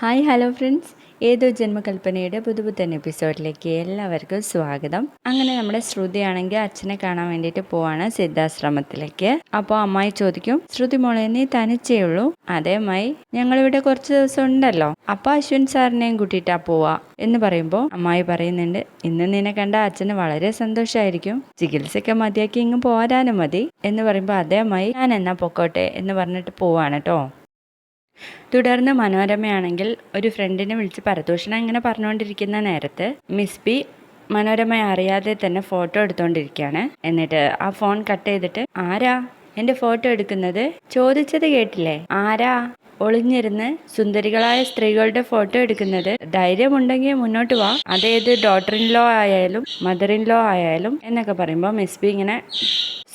Hi hello friends. ഏതോ ജന്മകൽപ്പനയുടെ പുതുപുത്തൻ എപ്പിസോഡിലേക്ക് എല്ലാവർക്കും സ്വാഗതം. അങ്ങനെ നമ്മുടെ ശ്രുതിയാണെങ്കിൽ അച്ഛനെ കാണാൻ വേണ്ടിയിട്ട് പോവാണ് സിദ്ധാശ്രമത്തിലേക്ക്. അപ്പോൾ അമ്മായി ചോദിക്കും ശ്രുതി മോളെ നീ തനിച്ചേ ഉള്ളൂ? അതേ അമ്മായി. ഞങ്ങളിവിടെ കുറച്ച് ദിവസം ഉണ്ടല്ലോ. അപ്പോൾ അശ്വിൻ സാറിനെയും കൂട്ടിയിട്ടാ പോവാ. എന്ന് പറയുമ്പോൾ അമ്മായി പറയുന്നുണ്ട് ഇന്ന് നിന്നെ കണ്ട അച്ഛന് വളരെ സന്തോഷമായിരിക്കും ചികിത്സയ്ക്ക് മതിയാക്കി ഇങ്ങ് പോരാനും മതി. എന്ന് പറയുമ്പോൾ അതേ അമ്മായി. ഞാൻ എന്നാ പൊക്കോട്ടെ എന്ന് പറഞ്ഞിട്ട് പോവാണ് കേട്ടോ തുടർന്ന് മനോരമയാണെങ്കിൽ ഒരു ഫ്രണ്ടിനെ വിളിച്ച് പരദൂഷണം ഇങ്ങനെ പറഞ്ഞുകൊണ്ടിരിക്കുന്ന നേരത്ത് മിസ് ബി മനോരമ അറിയാതെ തന്നെ ഫോട്ടോ എടുത്തുകൊണ്ടിരിക്കുകയാണ് എന്നിട്ട് ആ ഫോൺ കട്ട് ചെയ്തിട്ട് ആരാ എന്റെ ഫോട്ടോ എടുക്കുന്നത്? ചോദിച്ചത് കേട്ടില്ലേ? ആരാ? ഒളിഞ്ഞിരുന്ന് സുന്ദരികളായ സ്ത്രീകളുടെ ഫോട്ടോ എടുക്കുന്നത്. ധൈര്യമുണ്ടെങ്കിൽ മുന്നോട്ട് വാ. അതേത് ഡോട്ടർ ഇൻ ലോ ആയാലും മദർ ഇൻ ലോ ആയാലും എന്നൊക്കെ പറയുമ്പോൾ മിസ് ബി ഇങ്ങനെ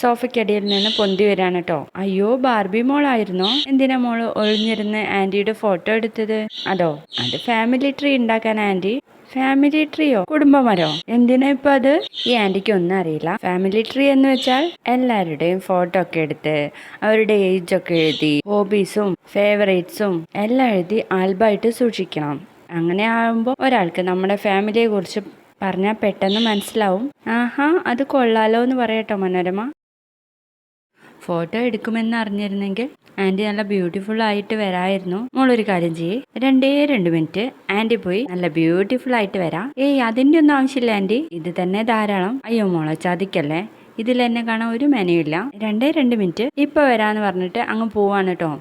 സോഫയ്ക്കടിയിൽ നിന്ന് പൊന്തി വരാണ് കേട്ടോ അയ്യോ ബാർബി മോളായിരുന്നോ? എന്തിനാ മോൾ ഒളിഞ്ഞിരുന്ന് ആന്റിയുടെ ഫോട്ടോ എടുത്തത്? അതോ അത് ഫാമിലി ട്രീ ഉണ്ടാക്കാൻ ആന്റി? ഫാമിലി ട്രീയോ? കുടുംബമരോ? എന്തിനാ ഇപ്പൊ അത്? ഈ ആന്റിക്ക് ഒന്നും അറിയില്ല. ഫാമിലി ട്രീ എന്ന് വെച്ചാൽ എല്ലാവരുടെയും ഫോട്ടോ ഒക്കെ എടുത്ത് അവരുടെ ഏജ് ഒക്കെ എഴുതി ഹോബീസും ഫേവറേറ്റ്സും എല്ലാം എഴുതി ആൽബമായിട്ട് സൂക്ഷിക്കണം. അങ്ങനെ ആകുമ്പോൾ ഒരാൾക്ക് നമ്മുടെ ഫാമിലിയെ കുറിച്ച് പറഞ്ഞാൽ പെട്ടെന്ന് മനസ്സിലാവും. ആഹാ അത് കൊള്ളാലോ എന്ന് പറയട്ടോ മനോരമ. ഫോട്ടോ എടുക്കുമെന്ന് അറിഞ്ഞിരുന്നെങ്കിൽ ആന്റി നല്ല ബ്യൂട്ടിഫുൾ ആയിട്ട് വരായിരുന്നു. മോളൊരു കാര്യം ചെയ്യേ. രണ്ടേ രണ്ട് മിനിറ്റ് ആന്റി പോയി നല്ല ബ്യൂട്ടിഫുൾ ആയിട്ട് വരാം. ഏയ് അതിന്റെ ഒന്നും ആവശ്യമില്ല ആന്റി ഇത് തന്നെ ധാരാളം. അയ്യോ മോളെ ചതിക്കല്ലേ. ഇതിൽ എന്നെ കാണാൻ ഒരു മെനയില്ല രണ്ടേ രണ്ട് മിനിറ്റ് ഇപ്പൊ വരാന്ന് പറഞ്ഞിട്ട് അങ്ങ് പോവാണ് കേട്ടോ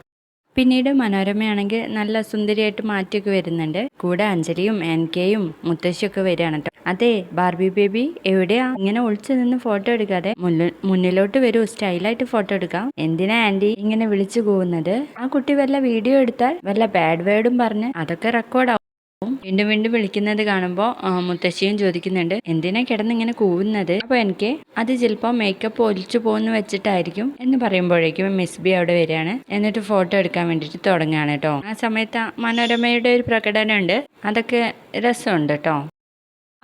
പിന്നീട് മനോരമയാണെങ്കിൽ നല്ല സുന്ദരിയായിട്ട് മാറ്റിയൊക്കെ വരുന്നുണ്ട്. കൂടെ അഞ്ജലിയും എൻ കെയും മുത്തശ്ശിയൊക്കെ വരികയാണ് അതെ ബാർബി ബേബി എവിടെയാ? ഇങ്ങനെ ഒളിച്ചു നിന്ന് ഫോട്ടോ എടുക്കാതെ മുന്നിലോട്ട് വരൂ സ്റ്റൈലായിട്ട് ഫോട്ടോ എടുക്കാം. എന്തിനാ ആന്റി ഇങ്ങനെ വിളിച്ചു പോകുന്നത് ആ കുട്ടി വല്ല വീഡിയോ എടുത്താൽ വല്ല ബാഡ് വേർഡും പറഞ്ഞ് അതൊക്കെ റെക്കോർഡാവും വീണ്ടും വീണ്ടും വിളിക്കുന്നത് കാണുമ്പോൾ മുത്തശ്ശിയും ചോദിക്കുന്നുണ്ട് എന്തിനാ കിടന്നിങ്ങനെ കൂവുന്നത്? അപ്പൊ എനിക്ക് അത് ചിലപ്പോൾ മേക്കപ്പ് ഒലിച്ചു പോകുന്നു വെച്ചിട്ടായിരിക്കും എന്ന് പറയുമ്പോഴേക്കും മിസ് ബി അവിടെ വരികയാണ്. എന്നിട്ട് ഫോട്ടോ എടുക്കാൻ വേണ്ടിട്ട് തുടങ്ങുകയാണ് കേട്ടോ. ആ സമയത്ത് മനോരമയുടെ ഒരു പ്രകടനമുണ്ട്. അതൊക്കെ രസമുണ്ട് കേട്ടോ.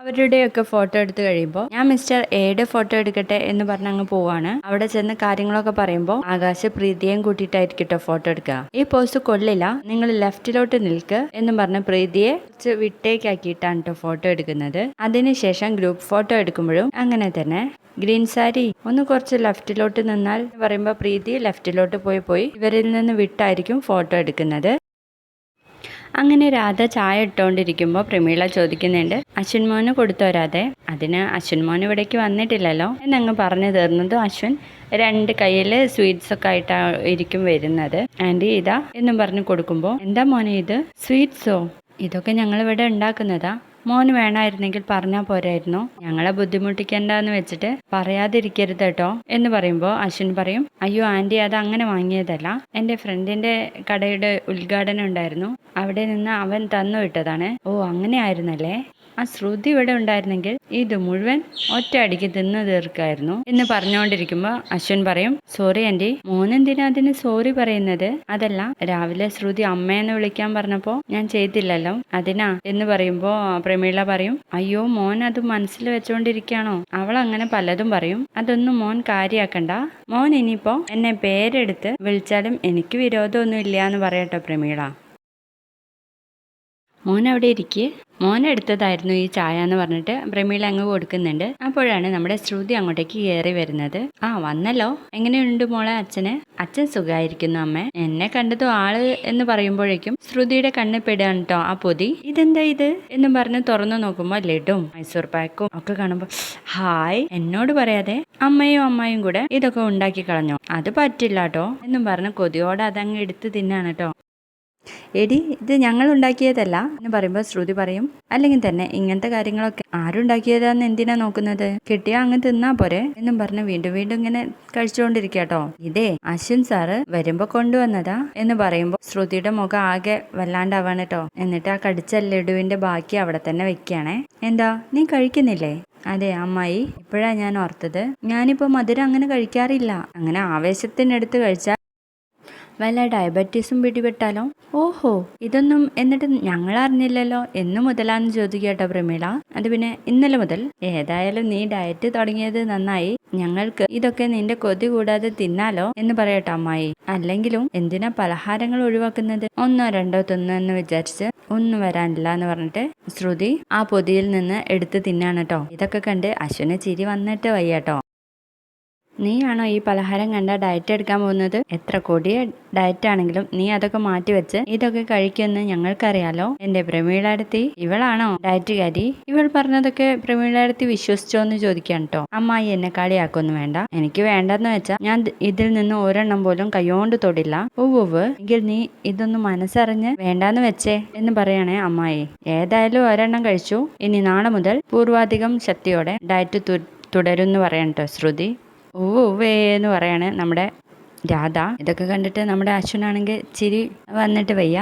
അവരുടെയൊക്കെ ഫോട്ടോ എടുത്ത് കഴിയുമ്പോൾ ഞാൻ മിസ്റ്റർ എയുടെ ഫോട്ടോ എടുക്കട്ടെ എന്ന് പറഞ്ഞ് അങ്ങ് പോവാണ്. അവിടെ ചെന്ന് കാര്യങ്ങളൊക്കെ പറയുമ്പോൾ ആകാശ പ്രീതിയെയും കൂട്ടിയിട്ടായിരിക്കട്ടോ കേട്ടോ ഫോട്ടോ എടുക്കുക ഈ പോസ്റ്റ് കൊള്ളില്ല. നിങ്ങൾ ലെഫ്റ്റിലോട്ട് നിൽക്ക് എന്ന് പറഞ്ഞ് പ്രീതിയെ കുറച്ച് വിട്ടേക്കാക്കിയിട്ടാണ് കേട്ടോ ഫോട്ടോ എടുക്കുന്നത്. അതിനുശേഷം ഗ്രൂപ്പ് ഫോട്ടോ എടുക്കുമ്പോഴും അങ്ങനെ തന്നെ. ഗ്രീൻ സാരി ഒന്ന് കുറച്ച് ലെഫ്റ്റിലോട്ട് നിന്നാൽ പറയുമ്പോൾ പ്രീതി ലെഫ്റ്റിലോട്ട് പോയി പോയി ഇവരിൽ നിന്ന് വിട്ടായിരിക്കും ഫോട്ടോ എടുക്കുന്നത്. അങ്ങനെ രാധ ചായ ഇട്ടുകൊണ്ടിരിക്കുമ്പോൾ പ്രമീള ചോദിക്കുന്നുണ്ട് അശ്വിൻ മോന് കൊടുത്തോ രാധേ? അതിന് അശ്വിൻ മോൻ ഇവിടേക്ക് വന്നിട്ടില്ലല്ലോ. എന്നങ്ങ് പറഞ്ഞു തീർന്നതും അശ്വിൻ രണ്ട് കയ്യിൽ സ്വീറ്റ്സ് ഒക്കെ ആയിട്ടായിരിക്കും വരുന്നത്. ആന്റി ഇതാ എന്നും പറഞ്ഞു കൊടുക്കുമ്പോൾ എന്താ മോനെ ഇത്? സ്വീറ്റ്സോ? ഇതൊക്കെ ഞങ്ങൾ ഇവിടെ ഉണ്ടാക്കുന്നതാ. മോന് വേണമായിരുന്നെങ്കിൽ പറഞ്ഞാൽ പോരായിരുന്നു. ഞങ്ങളെ ബുദ്ധിമുട്ടിക്കണ്ടെന്ന് വെച്ചിട്ട് പറയാതിരിക്കരുത് കേട്ടോ എന്ന് പറയുമ്പോൾ അശ്വിൻ പറയും അയ്യോ ആന്റി അത് അങ്ങനെ വാങ്ങിയതല്ല. എന്റെ ഫ്രണ്ടിന്റെ കടയുടെ ഉദ്ഘാടനം ഉണ്ടായിരുന്നു. അവിടെ നിന്ന് അവൻ തന്നു വിട്ടതാണ് ഓ അങ്ങനെ ആയിരുന്നല്ലേ? ആ ശ്രുതി ഇവിടെ ഉണ്ടായിരുന്നെങ്കിൽ ഇത് മുഴുവൻ ഒറ്റ അടിക്ക് തിന്നു തീർക്കായിരുന്നു എന്ന് പറഞ്ഞുകൊണ്ടിരിക്കുമ്പോൾ അശ്വൻ പറയും സോറി ആന്റി മോനെന്തിനാ അതിന് സോറി പറയുന്നത്? അതല്ല രാവിലെ ശ്രുതി അമ്മയെന്ന് വിളിക്കാൻ പറഞ്ഞപ്പോൾ ഞാൻ ചെയ്തില്ലല്ലോ. അതിനാ? എന്ന് പറയുമ്പോൾ പ്രമീള പറയും അയ്യോ മോൻ അത് മനസ്സിൽ വെച്ചുകൊണ്ടിരിക്കുകയാണോ അവൾ അങ്ങനെ പലതും പറയും. അതൊന്നും മോൻ കാര്യാക്കണ്ട. മോൻ ഇനിയിപ്പോ എന്നെ പേരെടുത്ത് വിളിച്ചാലും എനിക്ക് വിരോധമൊന്നും ഇല്ല എന്ന് പറയട്ടോ പ്രമീള. മോൻ അവിടെ ഇരിക്കെ. മോൻ എടുത്തതായിരുന്നു ഈ ചായ എന്ന് പറഞ്ഞിട്ട് പ്രമീള അങ്ങ് കൊടുക്കുന്നുണ്ട്. അപ്പോഴാണ് നമ്മുടെ ശ്രുതി അങ്ങോട്ടേക്ക് കയറി വരുന്നത്. ആ വന്നല്ലോ. എങ്ങനെയുണ്ട് മോളെ അച്ഛന്? അച്ഛൻ സുഖമായിരിക്കുന്നു അമ്മ. എന്നെ കണ്ടത് ആൾ എന്ന് പറയുമ്പോഴേക്കും ശ്രുതിയുടെ കണ്ണ് പെടുകയാണ് ആ പൊതി. ഇതെന്താ ഇത്? എന്ന് പറഞ്ഞ് തുറന്നു നോക്കുമ്പോൾ ലഡും മൈസൂർ പാക്കും ഒക്കെ കാണുമ്പോൾ ഹായ്. എന്നോട് പറയാതെ അമ്മയും അമ്മായും കൂടെ ഇതൊക്കെ ഉണ്ടാക്കി കളഞ്ഞു? അത് പറ്റില്ല കേട്ടോ എന്നും പറഞ്ഞ് കൊതിയോടെ അതങ്ങ് എടുത്ത് തിന്നാണ് കേട്ടോ എടി ഇത് ഞങ്ങൾ ഉണ്ടാക്കിയതല്ല എന്ന് പറയുമ്പോൾ ശ്രുതി പറയും അല്ലെങ്കിൽ തന്നെ ഇങ്ങനത്തെ കാര്യങ്ങളൊക്കെ ആരുണ്ടാക്കിയതാന്ന് എന്തിനാ നോക്കുന്നത്? കിട്ടിയാ അങ്ങ് തിന്നാ പോരെ എന്നും പറഞ്ഞ് വീണ്ടും വീണ്ടും ഇങ്ങനെ കഴിച്ചുകൊണ്ടിരിക്കട്ടോ ഇതേ അശ്വിൻ സാറ് വരുമ്പോ കൊണ്ടുവന്നതാ എന്ന് പറയുമ്പോൾ ശ്രുതിയുടെ മുഖം ആകെ വല്ലാണ്ടാവാണ് കേട്ടോ. എന്നിട്ട് ആ കടിച്ച ലഡുവിന്റെ ബാക്കി അവിടെ തന്നെ വെക്കുകയാണേ. എന്താ നീ കഴിക്കുന്നില്ലേ? അതെ അമ്മായി. ഇപ്പോഴാ ഞാൻ ഓർത്തത്. ഞാനിപ്പോ മധുരം അങ്ങനെ കഴിക്കാറില്ല. അങ്ങനെ ആവേശത്തിനടുത്ത് കഴിച്ചാൽ വല്ല ഡയബറ്റീസും പിടിപെട്ടാലോ? ഓഹോ ഇതൊന്നും എന്നിട്ട് ഞങ്ങൾ അറിഞ്ഞില്ലല്ലോ എന്ന് മുതലാന്ന് ചോദിക്കട്ടോ പ്രമീള. അത് പിന്നെ ഇന്നലെ മുതൽ ഏതായാലും നീ ഡയറ്റ് തുടങ്ങിയത് നന്നായി. ഞങ്ങൾക്ക് ഇതൊക്കെ നിന്റെ കൊതി കൂടാതെ തിന്നാലോ എന്ന് പറയട്ടെ അമ്മായി. അല്ലെങ്കിലും എന്തിനാ പലഹാരങ്ങൾ ഒഴിവാക്കുന്നത്? ഒന്നോ രണ്ടോ തിന്നെന്ന് വിചാരിച്ച് ഒന്നും വരാനില്ല എന്ന് പറഞ്ഞിട്ട് ശ്രുതി ആ പൊതിയിൽ നിന്ന് എടുത്ത് തിന്നാണ് കേട്ടോ. ഇതൊക്കെ കണ്ട് അശ്വിന് ചിരി വന്നിട്ട് വയ്യാട്ടോ നീയാണോ ഈ പലഹാരം കണ്ട ഡയറ്റ് എടുക്കാൻ പോകുന്നത്? എത്ര കൊടിയ ഡയറ്റ് ആണെങ്കിലും നീ അതൊക്കെ മാറ്റി വെച്ച് ഇതൊക്കെ കഴിക്കുമെന്ന് ഞങ്ങൾക്കറിയാലോ. എന്റെ പ്രമീളടുത്തി ഇവളാണോ ഡയറ്റുകാരി ഇവൾ പറഞ്ഞതൊക്കെ പ്രമീളടുത്തി വിശ്വസിച്ചോ എന്ന് ചോദിക്കാൻ കേട്ടോ അമ്മായി എന്നെ കളിയാക്കൊന്നും വേണ്ട. എനിക്ക് വേണ്ടെന്ന് വെച്ചാ ഞാൻ ഇതിൽ നിന്ന് ഒരെണ്ണം പോലും കൈകൊണ്ട് തൊടില്ല. ഉവ്വ് എങ്കിൽ നീ ഇതൊന്ന് മനസ്സറിഞ്ഞ് വേണ്ടാന്ന് വെച്ചേ എന്ന് പറയണേ അമ്മായി. ഏതായാലും ഒരെണ്ണം കഴിച്ചു. ഇനി നാളെ മുതൽ പൂർവാധികം ശക്തിയോടെ ഡയറ്റ് തുടരുമെന്ന് കേട്ടോ ശ്രുതി. ഉവ്വേ എന്ന് പറയാണ് നമ്മുടെ രാധ. ഇതൊക്കെ കണ്ടിട്ട് നമ്മുടെ അശ്വനാണെങ്കിൽ ചിരി വന്നിട്ട് വയ്യ.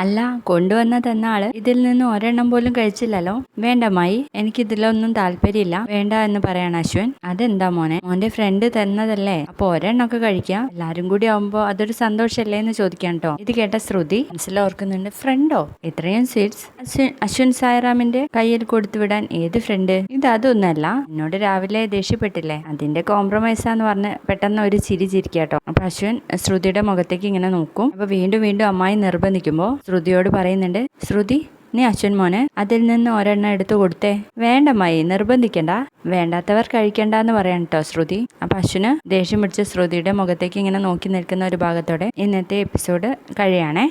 അല്ല കൊണ്ടുവന്ന തന്ന ആൾ ഇതിൽ നിന്ന് ഒരെണ്ണം പോലും കഴിച്ചില്ലല്ലോ. വേണ്ടമായി എനിക്ക് ഇതിലൊന്നും താല്പര്യമില്ല. വേണ്ട എന്ന് പറയാണ് അശ്വൻ. അതെന്താ മോനെ? മോന്റെ ഫ്രണ്ട് തന്നതല്ലേ? അപ്പൊ ഒരെണ്ണമൊക്കെ കഴിക്കാം. എല്ലാരും കൂടി ആവുമ്പോ അതൊരു സന്തോഷല്ലേ എന്ന് ചോദിക്കാൻ കേട്ടോ ഇത് കേട്ട ശ്രുതി മനസ്സിലോർക്കുന്നുണ്ട് ഫ്രണ്ടോ ഇത്രയും സ്വീറ്റ്സ് അശ്വിൻ അശ്വിൻ സായറാമിന്റെ കയ്യിൽ കൊടുത്തു വിടാൻ ഏത് ഫ്രണ്ട് ഇത് അതൊന്നല്ല എന്നോട് രാവിലെ ദേഷ്യപ്പെട്ടില്ലേ? അതിന്റെ കോംപ്രമൈസാന്ന് പറഞ്ഞ് പെട്ടെന്ന് ഒരു ചിരി ചിരിക്കാട്ടോ അപ്പൊ അശ്വിൻ ശ്രുതിയുടെ മുഖത്തേക്ക് ഇങ്ങനെ നോക്കും. അപ്പൊ വീണ്ടും വീണ്ടും അമ്മായി നിർബന്ധിക്കുമ്പോ ശ്രുതിയോട് പറയുന്നുണ്ട് ശ്രുതി നീ അശ്വൻ മോനെ അതിൽ നിന്ന് ഒരെണ്ണം എടുത്തു കൊടുത്തേ. വേണ്ടമായി നിർബന്ധിക്കണ്ട. വേണ്ടാത്തവർ കഴിക്കണ്ട എന്ന് പറയാൻ കേട്ടോ ശ്രുതി. അപ്പൊ അശ്വന് ദേഷ്യം പിടിച്ച ശ്രുതിയുടെ മുഖത്തേക്ക് ഇങ്ങനെ നോക്കി നിൽക്കുന്ന ഒരു ഭാഗത്തോടെ ഇന്നത്തെ എപ്പിസോഡ് കഴിയാണേ.